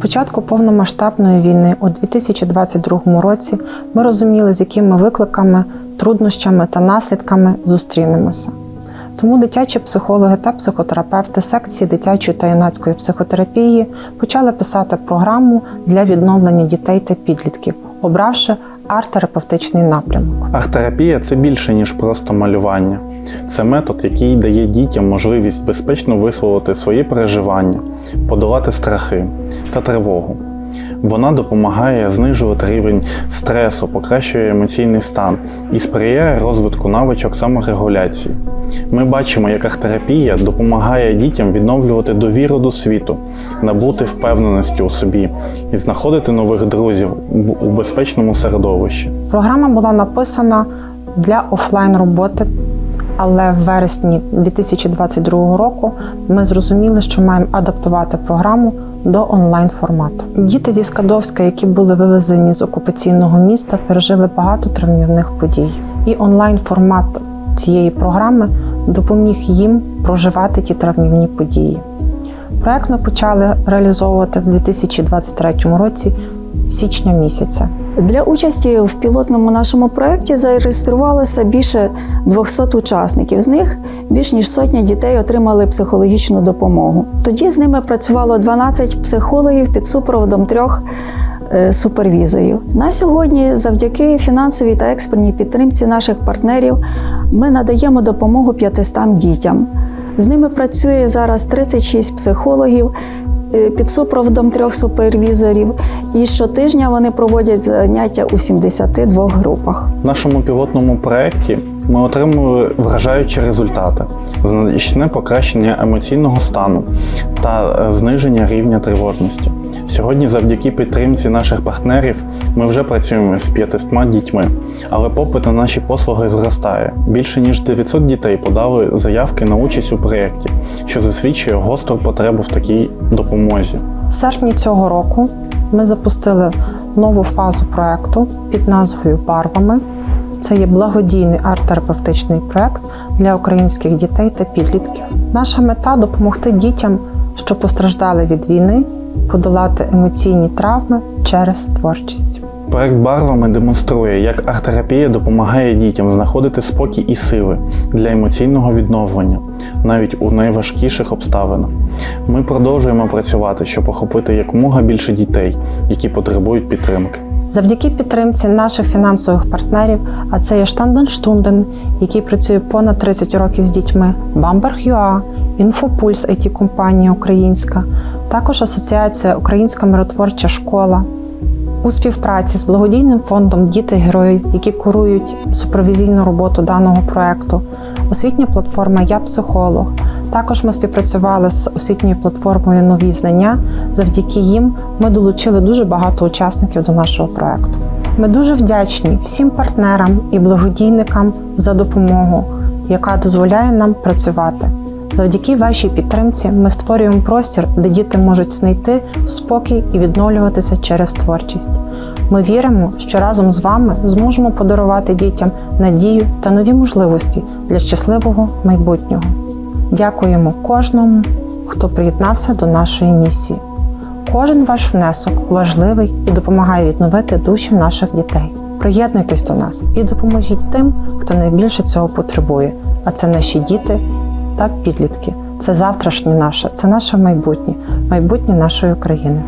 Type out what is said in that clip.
початку повномасштабної війни у 2022 році ми розуміли, з якими викликами, труднощами та наслідками зустрінемося. Тому дитячі психологи та психотерапевти секції дитячої та юнацької психотерапії почали писати програму для відновлення дітей та підлітків, обравши арт-терапевтичний напрямок. Арт-терапія це більше, ніж просто малювання. Це метод, який дає дітям можливість безпечно висловити свої переживання, подолати страхи та тривогу. Вона допомагає знижувати рівень стресу, покращує емоційний стан і сприяє розвитку навичок саморегуляції. Ми бачимо, як арт-терапія допомагає дітям відновлювати довіру до світу, набути впевненості у собі і знаходити нових друзів у безпечному середовищі. Програма була написана для офлайн роботи, але в вересні 2022 року ми зрозуміли, що маємо адаптувати програму до онлайн формату. Діти зі Скадовська, які були вивезені з окупаційного міста, пережили багато травмівних подій. І онлайн формат цієї програми допоміг їм проживати ті травмівні події. Проект ми почали реалізовувати в 2023 році січня місяця. Для участі в пілотному нашому проєкті зареєструвалося більше 200 учасників. З них більш ніж сотня дітей отримали психологічну допомогу. Тоді з ними працювало 12 психологів під супроводом трьох е, супервізорів. На сьогодні, завдяки фінансовій та експертній підтримці наших партнерів, ми надаємо допомогу 500 дітям. З ними працює зараз 36 психологів під супроводом трьох супервізорів. І щотижня вони проводять заняття у 72 групах. В нашому пілотному проєкті ми отримали вражаючі результати: значне покращення емоційного стану та е, зниження рівня тривожності. Сьогодні, завдяки підтримці наших партнерів, ми вже працюємо з 500 дітьми, але попит на наші послуги зростає. Більше ніж 900 дітей подали заявки на участь у проєкті, що засвідчує гостру потребу в такій допомозі. В серпні цього року ми запустили нову фазу проекту під назвою Барвами. Це є благодійний арт-терапевтичний проект для українських дітей та підлітків. Наша мета допомогти дітям, що постраждали від війни, подолати емоційні травми через творчість. Проект барвами демонструє, як арт-терапія допомагає дітям знаходити спокій і сили для емоційного відновлення, навіть у найважкіших обставинах. Ми продовжуємо працювати, щоб охопити якомога більше дітей, які потребують підтримки. Завдяки підтримці наших фінансових партнерів, а це є Штанденштунден, який працює понад 30 років з дітьми, Bamberg.ua, Інфопульс it компанія українська, також Асоціація Українська миротворча школа. У співпраці з благодійним фондом Діти герої, які курують супервізійну роботу даного проекту, освітня платформа Я психолог. Також ми співпрацювали з освітньою платформою Нові знання. Завдяки їм ми долучили дуже багато учасників до нашого проекту. Ми дуже вдячні всім партнерам і благодійникам за допомогу, яка дозволяє нам працювати. Завдяки вашій підтримці ми створюємо простір, де діти можуть знайти спокій і відновлюватися через творчість. Ми віримо, що разом з вами зможемо подарувати дітям надію та нові можливості для щасливого майбутнього. Дякуємо кожному, хто приєднався до нашої місії. Кожен ваш внесок важливий і допомагає відновити душі наших дітей. Приєднуйтесь до нас і допоможіть тим, хто найбільше цього потребує. А це наші діти та підлітки. Це завтрашнє наше, це наше майбутнє, майбутнє нашої країни.